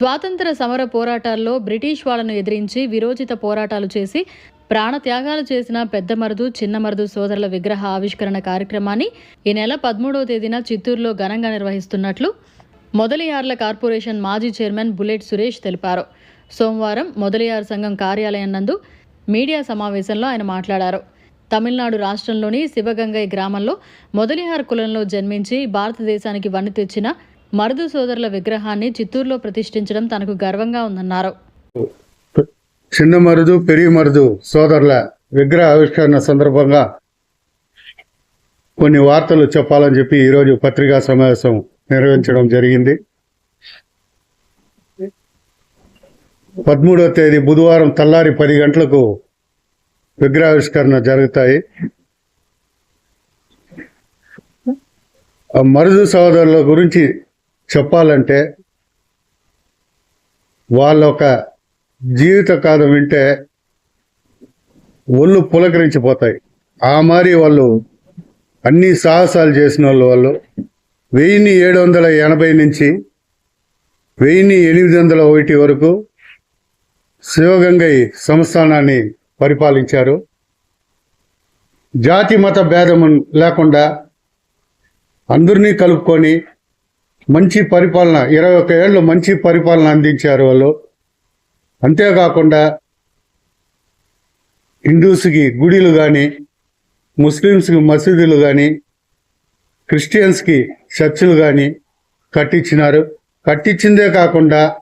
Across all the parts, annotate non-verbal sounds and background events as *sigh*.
స్వాతంత్ర సమర పోరాటాల్లో బ్రిటిష్ వాళ్ళను ఎదిరించి విరోచిత పోరాటాలు చేసి ప్రాణత్యాగాలు చేసిన పెద్ద మరుదు చిన్న మరుదు సోదరుల విగ్రహ ఆవిష్కరణ కార్యక్రమాన్ని ఈ నెల పదమూడవ తేదీన చిత్తూరులో ఘనంగా నిర్వహిస్తున్నట్లు మొదలియార్ల కార్పొరేషన్ మాజీ చైర్మన్ బుల్లెట్ సురేష్ తెలిపారు. సోమవారం మొదలియార్ సంఘం కార్యాలయం నందు మీడియా సమావేశంలో ఆయన మాట్లాడారు. తమిళనాడు రాష్ట్రంలోని శివగంగై గ్రామంలో మొదలిహార్ కులంలో జన్మించి భారతదేశానికి వన్ను తెచ్చిన మరుదు సోదరుల విగ్రహాన్ని చిత్తూరులో ప్రతిష్ఠించడం తనకు గర్వంగా ఉందన్నారు. చిన్న మరుదు పెరిగి మరుదు సోదరుల విగ్రహ ఆవిష్కరణ సందర్భంగా కొన్ని వార్తలు చెప్పాలని చెప్పి ఈరోజు పత్రికా సమావేశం నిర్వహించడం జరిగింది. పదమూడవ తేదీ బుధవారం తెల్లారి పది గంటలకు విగ్రహావిష్కరణ జరుగుతాయి. ఆ మరుదు సోదరుల గురించి చెప్పాలంటే వాళ్ళ ఒక జీవిత కాలం వింటే ఒళ్ళు పులకరించిపోతాయి. ఆ మరి వాళ్ళు అన్ని సాహసాలు చేసిన వాళ్ళు వాళ్ళు. వెయ్యిన్ని ఏడు వందల ఎనభై నుంచి వెయ్యిన్ని ఎనిమిది వందల ఒకటి వరకు శివగంగై సంస్థానాన్ని పరిపాలించారు. జాతి మత భేదం లేకుండా అందరినీ కలుపుకొని మంచి పరిపాలన ఇరవై ఒక్క ఏళ్ళు మంచి పరిపాలన అందించారు వాళ్ళు. అంతేకాకుండా హిందూస్కి గుడిలు కానీ ముస్లిమ్స్కి మసీదులు కానీ క్రిస్టియన్స్కి చర్చిలు కానీ కట్టించినారు. కట్టించిందే కాకుండా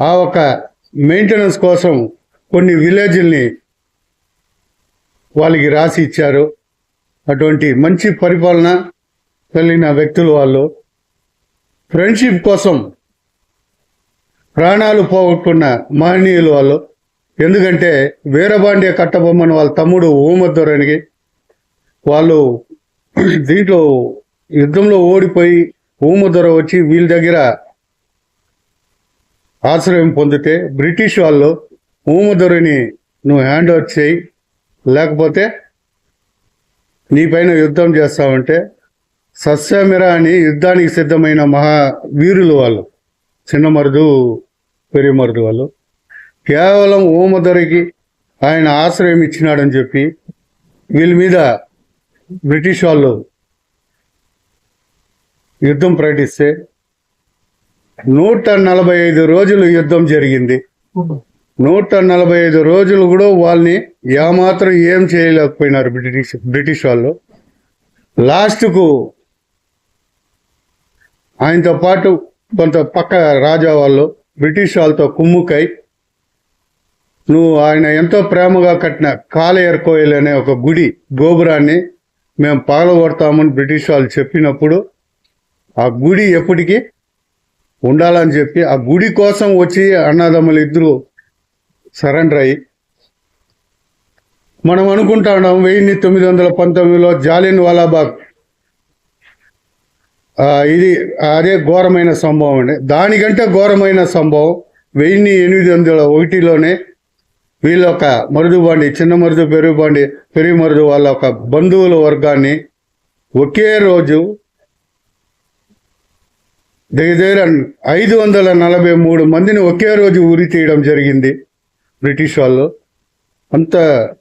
ఆ ఒక మెయింటెనెన్స్ కోసం కొన్ని విలేజ్ని వాళ్ళకి రాసి ఇచ్చారు. అటువంటి మంచి పరిపాలన కలిగిన వ్యక్తులు వాళ్ళు. ఫ్రెండ్షిప్ కోసం ప్రాణాలు పోగొట్టుకున్న మహనీయులు వాళ్ళు. ఎందుకంటే వీరబాండ్య కట్టబొమ్మని వాళ్ళ తమ్ముడు ఊమద్దోరానికి వాళ్ళు *clears throat* దీంట్లో యుద్ధంలో ఓడిపోయి ఊమద్దొర వచ్చి వీళ్ళ దగ్గర ఆశ్రయం పొందితే బ్రిటిష్ వాళ్ళు ఊమద్దొరని నువ్వు హ్యాండ్ ఓవర్ చేయి. లేకపోతే నీపైన యుద్ధం చేస్తావంటే సస్యమిర అని యుద్ధానికి సిద్ధమైన మహా వీరులు వాళ్ళు చిన్న మరుదు పెరియ మరుదు వాళ్ళు. కేవలం ఓమదొరికి ఆయన ఆశ్రయం ఇచ్చినాడని చెప్పి వీళ్ళ మీద బ్రిటిష్ వాళ్ళు యుద్ధం ప్రకటిస్తే నూట నలభై ఐదు రోజులు యుద్ధం జరిగింది. నూట నలభై ఐదు రోజులు కూడా వాళ్ళని ఏమాత్రం ఏం చేయలేకపోయినారు బ్రిటిష్ బ్రిటిష్ వాళ్ళు. లాస్ట్కు ఆయనతో పాటు కొంత పక్క రాజా వాళ్ళు బ్రిటిష్ వాళ్ళతో కుమ్ముకై నువ్వు ఆయన ఎంతో ప్రేమగా కట్టిన కాలేయర్ కోయిల్ అనే ఒక గుడి గోపురాన్ని మేము పగలగొడతామని బ్రిటిష్ వాళ్ళు చెప్పినప్పుడు ఆ గుడి ఎప్పటికీ ఉండాలని చెప్పి ఆ గుడి కోసం వచ్చి అన్నదమ్ములు ఇద్దరు సరెండర్ అయ్యి మనం అనుకుంటా ఉన్నాం వెయ్యి తొమ్మిది వందల పంతొమ్మిదిలో జాలియన్ వాలాబాగ్ ఇది అదే ఘోరమైన సంభవం అండి. దానికంటే ఘోరమైన సంభవం వెయ్యి ఎనిమిది వందల ఒకటిలోనే వీళ్ళ ఒక మరుదుబాండి చిన్న మరుదు పెరుగుబాండి పెరుగు మరుదు వాళ్ళ ఒక బంధువుల వర్గాన్ని ఒకే రోజు దగ్గర దగ్గర ఐదు వందల నలభై మూడు మందిని ఒకే రోజు ఉరి తీయడం జరిగింది బ్రిటిష్ వాళ్ళు. అంత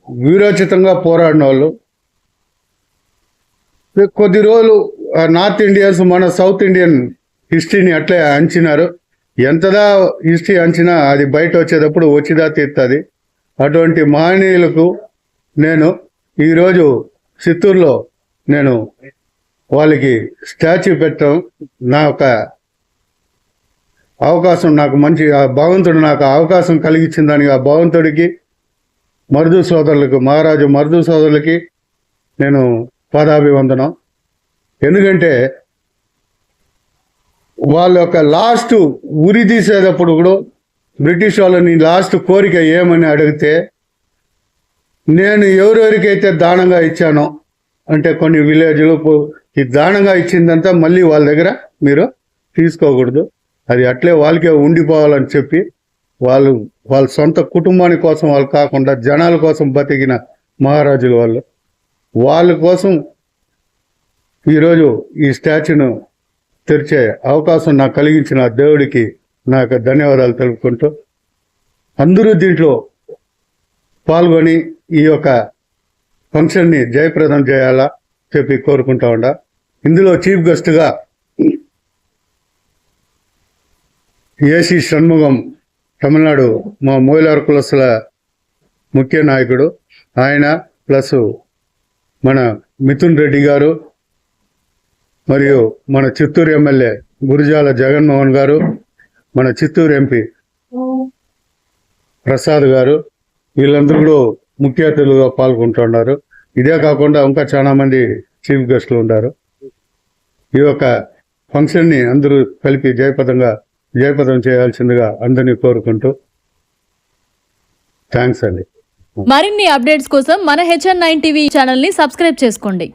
వీరోచితంగా పోరాడిన వాళ్ళు. కొద్ది రోజులు నార్త్ ఇండియన్స్ మన సౌత్ ఇండియన్ హిస్టరీని అట్లే అంచినారు. ఎంతదా హిస్టరీ అంచినా అది బయట వచ్చేటప్పుడు వచ్చిదా తీస్తుంది అటువంటి మహనీయులకు నేను ఈరోజు చిత్తూరులో నేను వాళ్ళకి స్టాచ్యూ పెట్టడం నా యొక్క అవకాశం నాకు మంచి ఆ భగవంతుడు నాకు అవకాశం కలిగించిన దానికి ఆ భగవంతుడికి మరుదు సోదరులకు మహారాజు మరుదు సోదరులకి నేను పాదాభివందనం. ఎందుకంటే వాళ్ళ యొక్క లాస్ట్ ఉరి తీసేటప్పుడు కూడా బ్రిటిష్ వాళ్ళని లాస్ట్ కోరిక ఏమని అడిగితే నేను ఎవరెవరికైతే దానంగా ఇచ్చానో అంటే కొన్ని విలేజ్లు ఈ దానంగా ఇచ్చిందంతా మళ్ళీ వాళ్ళ దగ్గర మీరు తీసుకోకూడదు. అది అట్లే వాళ్ళకే ఉండిపోవాలని చెప్పి వాళ్ళు వాళ్ళ సొంత కుటుంబాని కోసం వాళ్ళు కాకుండా జనాల కోసం బతికిన మహారాజులు వాళ్ళు. వాళ్ళ కోసం ఈరోజు ఈ స్టాచ్యూను తెరిచే అవకాశం నాకు కలిగించిన దేవుడికి నా యొక్క ధన్యవాదాలు తెలుపుకుంటూ అందరూ దీంట్లో పాల్గొని ఈ యొక్క ఫంక్షన్ని జయప్రదం చేయాలా చెప్పి కోరుకుంటా ఉండా. ఇందులో చీఫ్ గెస్ట్గా ఏసీ షణ్ముగం తమిళనాడు మా మోయిలార్ కులస్తుల ముఖ్య నాయకుడు. ఆయన ప్లస్ మన మిథున్ రెడ్డి గారు మరియు మన చిత్తూరు ఎమ్మెల్యే గురుజాల జగన్మోహన్ గారు మన చిత్తూరు ఎంపీ ప్రసాద్ గారు వీళ్ళందరూ కూడా ముఖ్య అతిథులుగా పాల్గొంటున్నారు. ఇదే కాకుండా ఇంకా చాలా మంది చీఫ్ గెస్టులు ఉన్నారు. ఈ యొక్క ఫంక్షన్ని అందరూ కలిపి జయపదంగా జయపదం చేయాల్సిందిగా అందరినీ కోరుకుంటూ థ్యాంక్స్ అండి. మరిన్ని అప్డేట్స్ కోసం మన హెచ్ఎన్ నైన్ టీవీ ఛానల్ని సబ్స్క్రైబ్ చేసుకోండి.